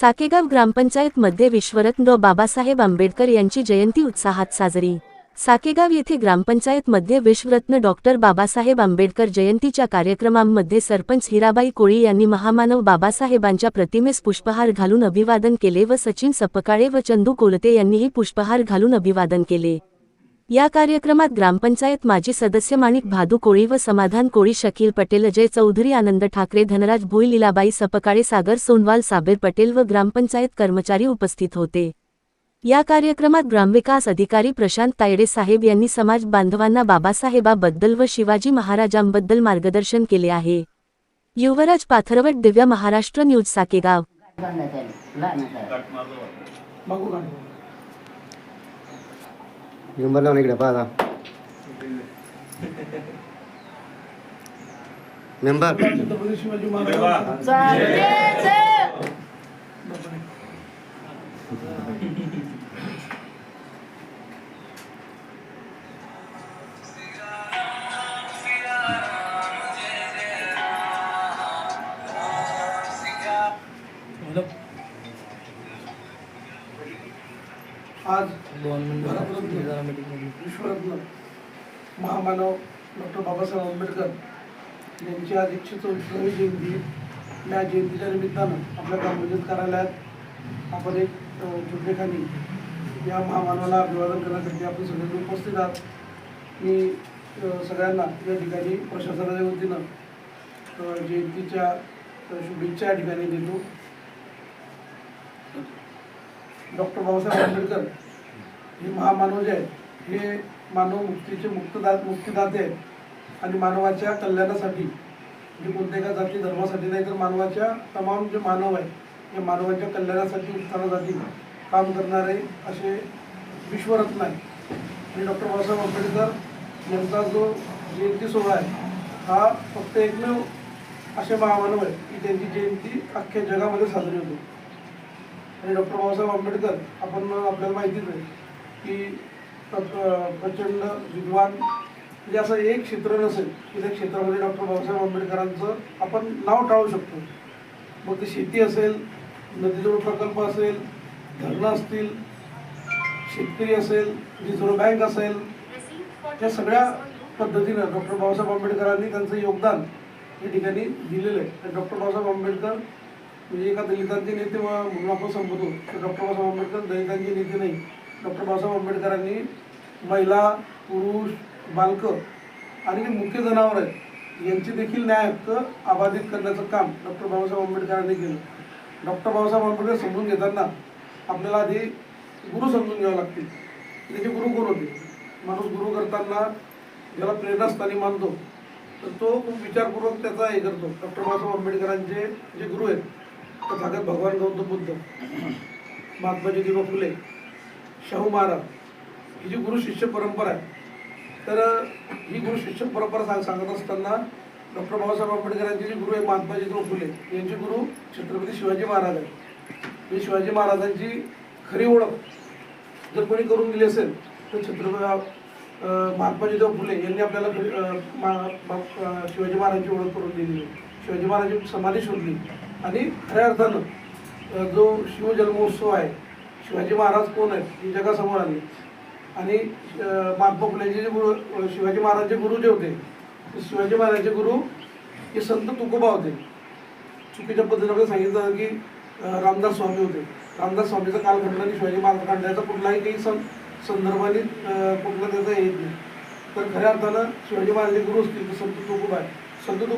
साकेगाव ग्रामपंचायतमध्ये विश्वरत्न बाबासाहेब आंबेडकर यांची जयंती उत्साहात साजरी. साकेगाव येथे ग्रामपंचायतमध्ये विश्वरत्न डॉक्टर बाबासाहेब आंबेडकर जयंतीच्या कार्यक्रमांमध्ये सरपंच हिराबाई कोळी यांनी महामानव बाबासाहेबांच्या प्रतिमेस पुष्पहार घालून अभिवादन केले व सचिन सपकाळे व चंदू कोलते यांनीही पुष्पहार घालून अभिवादन केले. या कार्यक्रमात ग्रामपंचायत माजी सदस्य माणिक भादू कोळी व समाधान कोळी शकील पटेल अजय चौधरी आनंद ठाकरे धनराज भोई लीलाबाई सपकाळे सागर सोनवाल साबेर पटेल व ग्रामपंचायत कर्मचारी उपस्थित होते. या कार्यक्रमात ग्रामविकास अधिकारी प्रशांत तायडे साहेब यांनी समाज बांधवांना बाबासाहेबाबद्दल व शिवाजी महाराजांबद्दल मार्गदर्शन केले आहे. युवराज पाथरवट दिव्या महाराष्ट्र न्यूज साकेगाव. बघू का नंबर लावून इकडे पाहा मेंबर छत्रपती शिवाजी महाराज आज भारतरत्न विश्वरत्न महामानव डॉक्टर बाबासाहेब आंबेडकर यांची आज एकशे चौतीसावी जयंती या जयंतीच्या निमित्तानं आपल्या ग्रामपंचायत कार्यालयात आपण एक अ, या महामानवाला अभिवादन करण्यासाठी आपण सगळ्यांनी उपस्थित आहात. मी सगळ्यांना या ठिकाणी प्रशासनाच्या वतीनं जयंतीच्या शुभेच्छा या ठिकाणी देतो. डॉक्टर बाबासाहेब आंबेडकर हे महामानव जे आहेत. हे मानव मुक्तीचे मुक्तदा मुक्तीदाते आहेत. आणि मानवाच्या कल्याणासाठी म्हणजे कोणत्या एका जाती धर्मासाठी नाही तर मानवाच्या तमाम जे मानव आहेत या मानवाच्या कल्याणासाठी उत्थानासाठी काम करणारे असे विश्वरत्न आहे आणि डॉक्टर बाबासाहेब आंबेडकर यांचा जो जयंती सोहळा आहे हा फक्त एकमेव असे महामानव आहे की त्यांची जयंती अख्ख्या जगामध्ये साजरी होते. आणि डॉक्टर बाबासाहेब आंबेडकर आपण आपल्याला माहितीच आहे की प्रचंड विद्वान. म्हणजे असं एक क्षेत्र नसेल की त्या क्षेत्रामध्ये डॉक्टर बाबासाहेब आंबेडकरांचं आपण नाव टाळू शकतो. मग ते शेती असेल नदीजोड प्रकल्प असेल धरणं असतील शेतकरी असेल रिझर्व्ह बँक असेल या सगळ्या पद्धतीनं डॉक्टर बाबासाहेब आंबेडकरांनी त्यांचं योगदान या ठिकाणी दिलेलं आहे. डॉक्टर बाबासाहेब आंबेडकर म्हणजे एका दलितांचे नेते म्हणून आपण संबोधतो तर डॉक्टर बाबासाहेब आंबेडकर दलितांचे नेते नाही. डॉक्टर बाबासाहेब आंबेडकरांनी महिला पुरुष बालकं आणि जे मुख्य जनावर आहेत यांचे देखील न्याय हक्क अबाधित करण्याचं काम डॉक्टर बाबासाहेब आंबेडकरांनी केलं. डॉक्टर बाबासाहेब आंबेडकर समजून घेताना आपल्याला आधी गुरु समजून घ्यावं लागतील. त्याचे गुरु कोण होते? माणूस गुरु करताना ज्याला प्रेरणास्थानी मानतो तर तो खूप विचारपूर्वक त्याचा हे करतो. डॉक्टर बाबासाहेब आंबेडकरांचे जे गुरु आहेत तर झाल्यात भगवान गौतम बुद्ध महात्मा ज्योतिबा फुले शाहू महाराज ही जी गुरु शिष्य परंपरा आहे तर ही गुरु शिष्य परंपरा सांग सांगत असताना डॉक्टर बाबासाहेब आंबेडकरांचे जे गुरु आहे महात्माजीराव फुले यांचे गुरु छत्रपती शिवाजी महाराज आहेत. ही शिवाजी महाराजांची खरी ओळख जर कोणी करून दिली असेल तर छत्रपती महात्माजीराव महात्मा फुले यांनी आपल्याला मा- शिवाजी महाराजांची ओळख करून दिली. शिवाजी महाराजांची समाधी शोधली. आणि खऱ्या अर्थानं जो शिवजन्मोत्सव आहे शिवाजी महाराज कोण आहेत? ही जगासमोर आली. आणि महात्मा फुलेंचे जे गुरु शिवाजी महाराजचे गुरु जे होते ते शिवाजी महाराजचे गुरु हे संत तुकोबा होते. चुकीच्या पद्धतीने सांगितलं जातं की रामदास स्वामी होते. रामदास स्वामीचा कालखंड आणि शिवाजी महाराज काढण्याचा कुठलाही काही सं संदर्भाने कुठला त्याचा येत नाही. तर खऱ्या अर्थानं शिवाजी महाराजचे गुरु असतील तर संत तुकोबा आहे संत तुकोबा